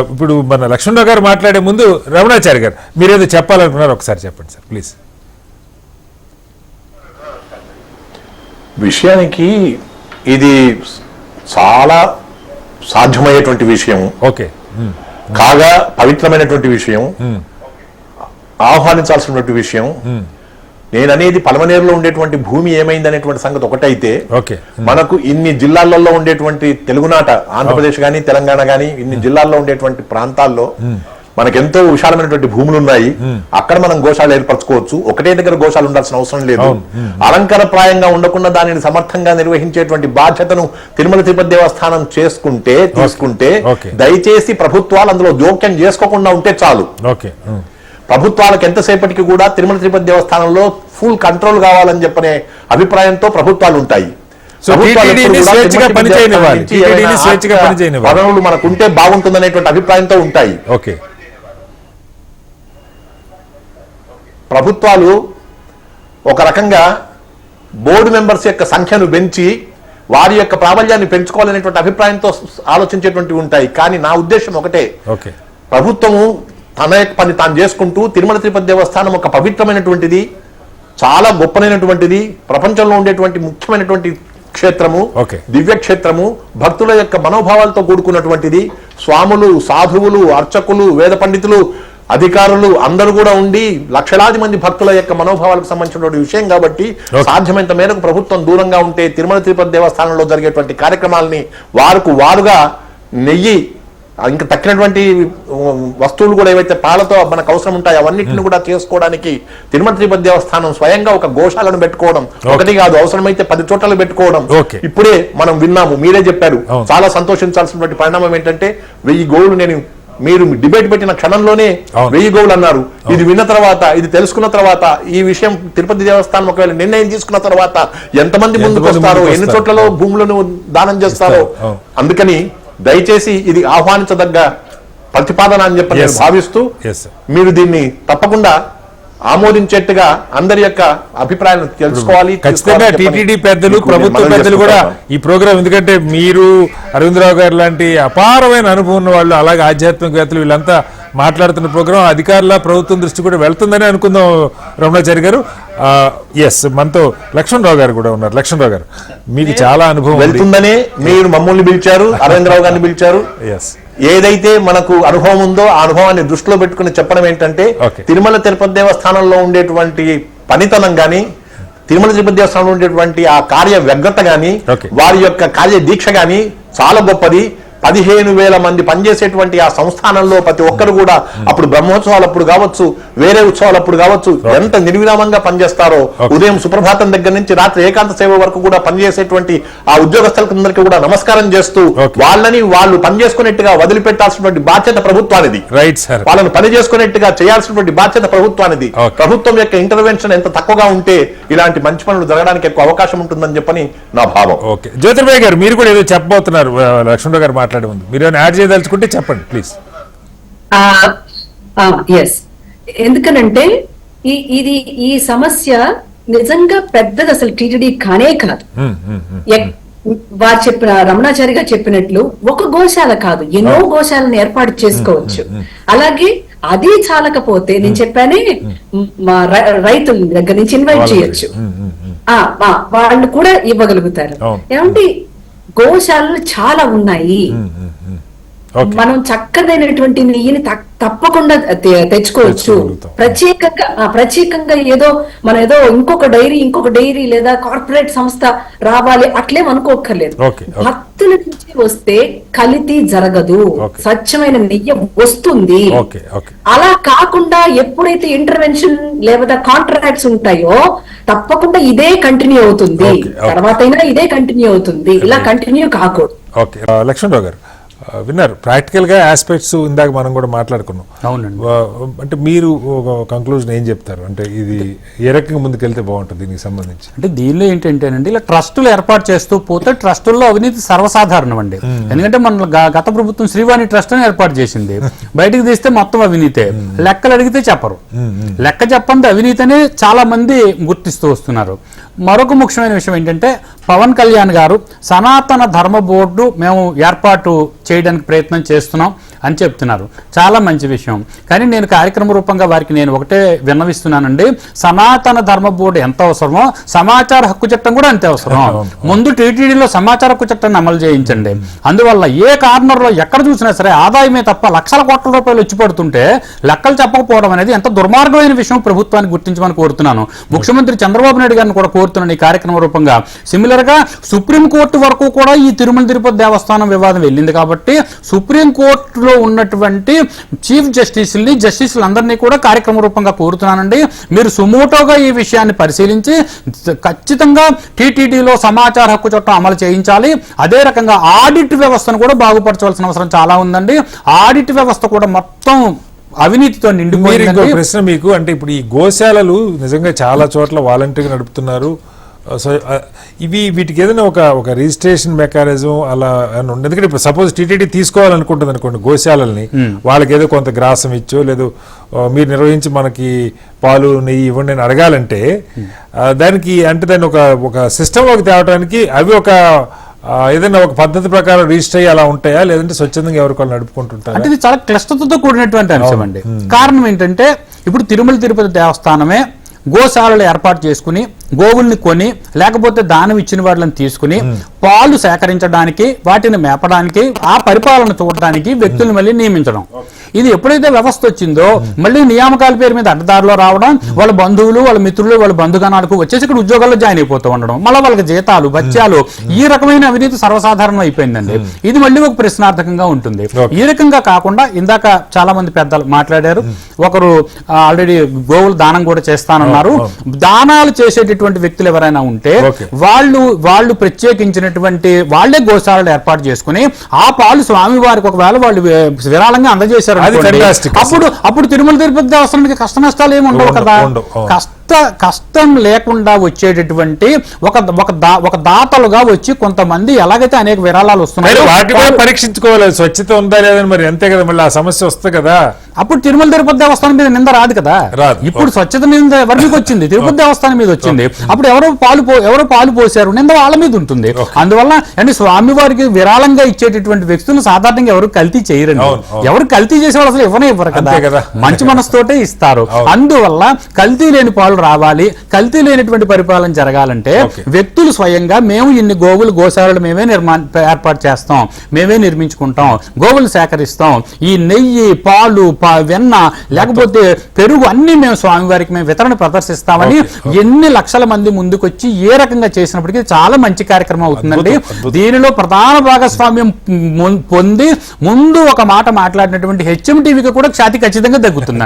ఇప్పుడు మన లక్ష్మణరావు గారు మాట్లాడే ముందు రమణాచారి గారు మీరేదో చెప్పాలనుకున్నారు ఒకసారి చెప్పండి సార్ ప్లీజ్. విషయానికి ఇది చాలా సాధ్యమయ్యేటువంటి విషయం. ఓకే. కాగా పవిత్రమైనటువంటి విషయం. ఆహ్వానించాల్సినటువంటి విషయం. నేను అనేది పలమనేరులో ఉండేటువంటి భూమి ఏమైంది అనేటువంటి సంగతి ఒకటైతే మనకు ఇన్ని జిల్లాలలో ఉండేటువంటి తెలుగునాట ఆంధ్రప్రదేశ్ గాని తెలంగాణ గాని ఇన్ని జిల్లాల్లో ఉండేటువంటి ప్రాంతాల్లో మనకెంతో విశాలమైనటువంటి భూములు ఉన్నాయి. అక్కడ మనం గోశాలు ఏర్పరచుకోవచ్చు. ఒకటే దగ్గర గోశాలు ఉండాల్సిన అవసరం లేదు. అలంకారప్రాయంగా ఉండకుండా దానిని సమర్థంగా నిర్వహించేటువంటి బాధ్యతను తిరుమల తిరుపతి దేవస్థానం చేసుకుంటే తీసుకుంటే. దయచేసి ప్రభుత్వాలు అందులో జోక్యం చేసుకోకుండా ఉంటే చాలు. ప్రభుత్వాలకు ఎంతసేపటికి కూడా తిరుమల తిరుపతి దేవస్థానంలో ఫుల్ కంట్రోల్ కావాలని చెప్పనే అభిప్రాయంతో ప్రభుత్వాలు ఉంటాయి. వనరులు ఉంటే బాగుంటుందనేటువంటి అభిప్రాయంతో ఉంటాయి. ఓకే. ప్రభుత్వాలు ఒక రకంగా బోర్డు మెంబర్స్ యొక్క సంఖ్యను పెంచి వారి యొక్క ప్రాబల్యాన్ని పెంచుకోవాలనేటువంటి అభిప్రాయంతో ఆలోచించేటువంటివి ఉంటాయి. కానీ నా ఉద్దేశం ఒకటే. ఓకే. ప్రభుత్వము తన యొక్క పని తాను చేసుకుంటూ తిరుమల తిరుపతి దేవస్థానం ఒక పవిత్రమైనటువంటిది చాలా గొప్పనైనటువంటిది ప్రపంచంలో ఉండేటువంటి ముఖ్యమైనటువంటి క్షేత్రము Okay. దివ్య క్షేత్రము భక్తుల యొక్క మనోభావాలతో కూడుకున్నటువంటిది స్వాములు సాధువులు అర్చకులు వేద పండితులు అధికారులు అందరూ కూడా ఉండి లక్షలాది మంది భక్తుల యొక్క మనోభావాలకు సంబంధించినటువంటి విషయం కాబట్టి సాధ్యమైనంత మేరకు ప్రభుత్వం దూరంగా ఉంటే తిరుమల తిరుపతి దేవస్థానంలో జరిగేటువంటి కార్యక్రమాలని వారికి వారుగా నెయ్యి ఇంకా తక్కినటువంటి వస్తువులు కూడా ఏవైతే పాలతో మనకు అవసరం ఉంటాయో అవన్నిటిని కూడా చేసుకోవడానికి తిరుమల తిరుపతి దేవస్థానం స్వయంగా ఒక గోశాలను పెట్టుకోవడం ఒకటి కాదు అవసరమైతే పది చోట్ల పెట్టుకోవడం. ఇప్పుడే మనం విన్నాము మీరే చెప్పారు. చాలా సంతోషించాల్సినటువంటి పరిణామం ఏంటంటే వెయ్యి గోవులు నేను మీరు డిబేట్ పెట్టిన క్షణంలోనే. వెయ్యి గోవులు అన్నారు ఇది విన్న తర్వాత ఇది తెలుసుకున్న తర్వాత ఈ విషయం తిరుపతి దేవస్థానం ఒకవేళ నిర్ణయం తీసుకున్న తర్వాత ఎంతమంది ముందుకు వస్తారో ఎన్ని? చోట్లలో భూములను దానం చేస్తారో. అందుకని దయచేసి ఇది ఆహ్వానించదగ్గ ప్రతిపాదన అని చెప్పి నేను. భావిస్తూ. మీరు దీన్ని తప్పకుండా ఆమోదించేట్టుగా అందరి యొక్క అభిప్రాయాలను తెలుసుకోవాలి ఖచ్చితంగా టీటీడీ పెద్దలు ప్రభుత్వ పెద్దలు కూడా. ఈ ప్రోగ్రాం ఎందుకంటే మీరు అరవిందరావు గారు లాంటి అపారమైన అనుభవం ఉన్న వాళ్ళు అలాగే ఆధ్యాత్మికవేత్తలు వీళ్ళంతా మాట్లాడుతున్న ప్రోగ్రాం అధికారుల ప్రభుత్వం దృష్టి కూడా వెళ్తుందని అనుకుందాం రమణాచారి గారు ఎస్ మనతో లక్ష్మణరావు గారు కూడా ఉన్నారు లక్ష్మణరావు గారు మీకు చాలా అనుభవం ఉంది వెళ్తుందనే మీరు మమ్మల్ని పిలిచారు అరవిందరావు గారిని పిలిచారు ఎస్ ఏదైతే మనకు అనుభవం ఉందో ఆ అనుభవాన్ని దృష్టిలో పెట్టుకుని చెప్పడం ఏంటంటే. తిరుమల తిరుపతి దేవస్థానంలో ఉండేటువంటి పనితనం గాని తిరుమల తిరుపతి దేవస్థానంలో ఉండేటువంటి ఆ కార్య వ్యగ్రత గాని. వారి యొక్క కార్య దీక్ష గాని చాలా గొప్పది పదిహేను వేల మంది పనిచేసేటువంటి ఆ సంస్థానంలో ప్రతి ఒక్కరు కూడా అప్పుడు బ్రహ్మోత్సవాలు అప్పుడు కావచ్చు వేరే ఉత్సవాలు అప్పుడు కావచ్చు ఎంత నిర్విరామంగా పనిచేస్తారో ఉదయం సుప్రభాతం దగ్గర నుంచి రాత్రి ఏకాంత సేవ వరకు కూడా పనిచేసేటువంటి ఆ ఉద్యోగస్తులందరికీ కూడా నమస్కారం చేస్తూ. వాళ్ళని వాళ్ళు పనిచేసుకునేట్టుగా వదిలిపెట్టాల్సినటువంటి బాధ్యత ప్రభుత్వానిది. రైట్ సార్ వాళ్ళని పని చేసుకునేట్టుగా చేయాల్సినటువంటి బాధ్యత ప్రభుత్వానిది. ప్రభుత్వం యొక్క ఇంటర్వెన్షన్ ఎంత తక్కువగా ఉంటే ఇలాంటి మంచి పనులు జరగడానికి ఎక్కువ అవకాశం ఉంటుందని చెప్పని నా భావం. ఓకే. జ్యోతిర్భాయ్ గారు మీరు కూడా ఏదో చెప్పబోతున్నారు లక్ష్మణరావు గారు మాట్లాడే ముందు మీరు ఏమైనా యాడ్ చేయదలుచుకుంటే చెప్పండి ప్లీజ్. ఎస్ ఎందుకనంటే ఈ ఇది ఈ సమస్య నిజంగా పెద్దది అసలు టీటీడీ కానే కాదు. వారు చెప్పిన రమణాచారి గారు చెప్పినట్లు ఒక గోశాల కాదు ఎన్నో గోశాలను ఏర్పాటు చేసుకోవచ్చు. అలాగే అది చాలకపోతే నేను చెప్పానే మా రైతుల దగ్గర నుంచి ఇన్వైట్ చేయొచ్చు. ఆ, వాళ్ళు కూడా ఇవ్వగలుగుతారు. ఏమంటే గోశాలలు చాలా ఉన్నాయి. మనం చక్కదైనటువంటి నెయ్యిని తప్పకుండా తెచ్చుకోవచ్చు. ప్రత్యేకంగా ప్రత్యేకంగా ఏదో మన ఏదో ఇంకొక డైరీ ఇంకొక డైరీ లేదా కార్పొరేట్ సంస్థ రావాలి అట్లేం అనుకోక్కర్లేదు. ఓకే. భక్తుల నుంచి వస్తే కలితి జరగదు. స్వచ్ఛమైన నెయ్యి వస్తుంది. అలా కాకుండా ఎప్పుడైతే ఇంటర్వెన్షన్ లేదా కాంట్రాక్ట్స్ ఉంటాయో తప్పకుండా ఇదే కంటిన్యూ అవుతుంది. తర్వాత ఇదే కంటిన్యూ అవుతుంది. ఇలా కంటిన్యూ కాకూడదు. లక్ష్మణరావు గారు విన్నారు. ప్రాక్టికల్గా ఆస్పెక్ట్స్ ఇందాక మనం కూడా మాట్లాడుకున్నాం. అవునండి. అంటే మీరు ఒక కంక్లూజన్ ఏం చెప్తారు? అంటే ఇది ఏ రకంగా ముందుకెళ్తే బాగుంటుంది దీనికి సంబంధించి? అంటే దీనిలో ఏంటంటేనండి ఇలా ట్రస్టులు ఏర్పాటు చేస్తూ పోతే ట్రస్టుల్లో అవినీతి సర్వసాధారణం అండి. ఎందుకంటే మన గత ప్రభుత్వం శ్రీవాణి ట్రస్ట్ అని ఏర్పాటు చేసింది. బయటికి తీస్తే మొత్తం అవినీతే. లెక్కలు అడిగితే చెప్పరు. లెక్క చెప్పండి అవినీతిని చాలా మంది గుర్తిస్తూ వస్తున్నారు. మరొక ముఖ్యమైన విషయం ఏంటంటే పవన్ కళ్యాణ్ గారు సనాతన ధర్మ బోర్డు మేము ఏర్పాటు చేయడానికి ప్రయత్నం చేస్తున్నాం. అని చెప్తున్నారు. చాలా మంచి విషయం. కానీ నేను కార్యక్రమ రూపంగా వారికి నేను ఒకటే విన్నవిస్తున్నానండి. సనాతన ధర్మ బోర్డు ఎంత అవసరమో సమాచార హక్కు చట్టం కూడా అంతే అవసరం. ముందు టీటీడీలో సమాచార హక్కు చట్టాన్ని అమలు చేయించండి. అందువల్ల ఏ కార్నర్లో ఎక్కడ చూసినా సరే ఆదాయమే తప్ప లక్షల కోట్ల రూపాయలు వచ్చి పడుతుంటే లెక్కలు చెప్పకపోవడం అనేది ఎంత దుర్మార్గమైన విషయం ప్రభుత్వానికి గుర్తించమని కోరుతున్నాను. ముఖ్యమంత్రి చంద్రబాబు నాయుడు గారిని కూడా కోరుతున్నాను ఈ కార్యక్రమ రూపంగా. సిమిలర్గా సుప్రీం కోర్టు వరకు కూడా ఈ తిరుమల తిరుపతి దేవస్థానం వివాదం వెళ్ళింది కాబట్టి సుప్రీం కోర్టులో ఉన్నటువంటి చీఫ్ జస్టిస్ని జస్టిస్లందరినీ కూడా కార్యక్రమ రూపంగా కోరుతున్నానండి. మీరు సుమోటోగా ఈ విషయాన్ని పరిశీలించి ఖచ్చితంగా టీటీడీలో సమాచార హక్కు చట్టం అమలు చేయించాలి. అదే రకంగా ఆడిట్ వ్యవస్థను కూడా బాగుపరచవలసిన అవసరం చాలా ఉందండి. ఆడిట్ వ్యవస్థ కూడా మొత్తం అవినీతితో నిండిపోయింది ప్రశ్న మీకు అంటే ఇప్పుడు ఈ గోశాలలు నిజంగా చాలా చోట్ల వాలంటీర్గా నడుపుతున్నారు. సో ఆ, ఇవి వీటికి ఏదైనా ఒక ఒక రిజిస్ట్రేషన్ మెకానిజం అలా అని ఉంది ఎందుకంటే ఇప్పుడు సపోజ్ టీటీడీ తీసుకోవాలనుకుంటుంది అనుకోండి గోశాలల్ని వాళ్ళకి ఏదో కొంత గ్రాసం ఇచ్చో లేదు ఆ, మీరు నిర్వహించి మనకి పాలు నెయ్యి ఇవ్వండి అని అడగాలంటే ఆ, దానికి అంటే దాన్ని ఒక ఒక సిస్టంలోకి తేవడానికి అవి ఒక ఏదైనా ఒక పద్ధతి ప్రకారం రిజిస్టర్ అయ్యి అలా ఉంటాయా? లేదంటే స్వచ్ఛందంగా ఎవరికి వాళ్ళు నడుపుకుంటుంటారా? అంటే ఇది చాలా క్లిష్టతతో కూడినటువంటి అంశం అండి. కారణం ఏంటంటే ఇప్పుడు తిరుమల తిరుపతి దేవస్థానమే గోశాలలు ఏర్పాటు చేసుకుని గోవుల్ని కొని లేకపోతే దానం ఇచ్చిన వాళ్ళని తీసుకుని పాలు సేకరించడానికి వాటిని మేపడానికి ఆ పరిపాలన చూడడానికి వ్యక్తులను మళ్ళీ నియమించడం. ఇది ఎప్పుడైతే వ్యవస్థ వచ్చిందో మళ్ళీ నియామకాల పేరు మీద అడ్డదారిలో రావడం వాళ్ళ బంధువులు వాళ్ళ మిత్రులు వాళ్ళ బంధుగణాలకు వచ్చేసి ఇక్కడ ఉద్యోగాల్లో జాయిన్ అయిపోతూ ఉండడం మళ్ళీ వాళ్ళకి జీతాలు బత్యాలు ఈ రకమైన అవినీతి సర్వసాధారణం అయిపోయిందండి. ఇది మళ్ళీ ఒక ప్రశ్నార్థకంగా ఉంటుంది. ఈ రకంగా కాకుండా ఇందాక చాలా మంది పెద్దలు మాట్లాడారు ఒకరు ఆల్రెడీ గోవులు దానం కూడా చేస్తానన్నారు. దానాలు చేసేటటువంటి వ్యక్తులు ఎవరైనా ఉంటే. వాళ్ళు వాళ్ళు ప్రత్యేకించినటువంటి వాళ్ళే గోశాలలు ఏర్పాటు చేసుకుని ఆ పాలు స్వామి వారికి ఒకవేళ వాళ్ళు విరాళంగా అందజేశారు. అప్పుడు అప్పుడు తిరుమల తిరుపతి దేవస్థానానికి కష్ట నష్టాలు ఏమి ఉండవు కదా. కష్ట కష్టం లేకుండా వచ్చేటటువంటి ఒక ఒక దా- ఒక దాతలుగా వచ్చి కొంతమంది ఎలాగైతే అనేక విరాళాలు వస్తున్నాయి వాటిని కూడా పరీక్షించుకోవాలి. స్వచ్ఛత ఉందా లేదని మరి అంతే కదా మళ్ళీ ఆ సమస్య వస్తుంది కదా. అప్పుడు తిరుమల తిరుపతి దేవస్థానం మీద నింద రాదు కదా. ఇప్పుడు స్వచ్ఛత మీద ఎవరి మీద వచ్చింది? తిరుపతి దేవస్థానం మీద వచ్చింది. అప్పుడు ఎవరో పాలు ఎవరో పాలు పోసారు? నింద వాళ్ళ మీద ఉంటుంది. అందువల్ల అంటే స్వామి వారికి విరాళంగా ఇచ్చేటటువంటి వ్యక్తులు సాధారణంగా ఎవరు కల్తీ చేయరండి. ఎవరు కల్తీ చేసే వాళ్ళు అసలు ఇవ్వనే ఇవ్వరు. కదా. మంచి మనసుతోటే ఇస్తారు. అందువల్ల కల్తీ లేని పాలు రావాలి కల్తీ లేనటువంటి పరిపాలన జరగాలంటే. వ్యక్తులు స్వయంగా మేము ఇన్ని గోవులు గోశాలలు మేమే నిర్మా ఏర్పాటు చేస్తాం మేమే నిర్మించుకుంటాం గోవులు సేకరిస్తాం ఈ నెయ్యి పాలు వెన్న లేకపోతే పెరుగు అన్ని మేము స్వామివారికి మేము వితరణ ప్రదర్శిస్తామని ఎన్ని లక్షల మంది ముందుకొచ్చి ఏ రకంగా చేసినప్పటికీ చాలా మంచి కార్యక్రమం అవుతుందండి. దీనిలో ప్రధాన భాగస్వామ్యం పొంది ముందు ఒక మాట మాట్లాడినటువంటి హెచ్ఎం టీవీకి కూడా ఖ్యాతి ఖచ్చితంగా తగ్గుతుందండి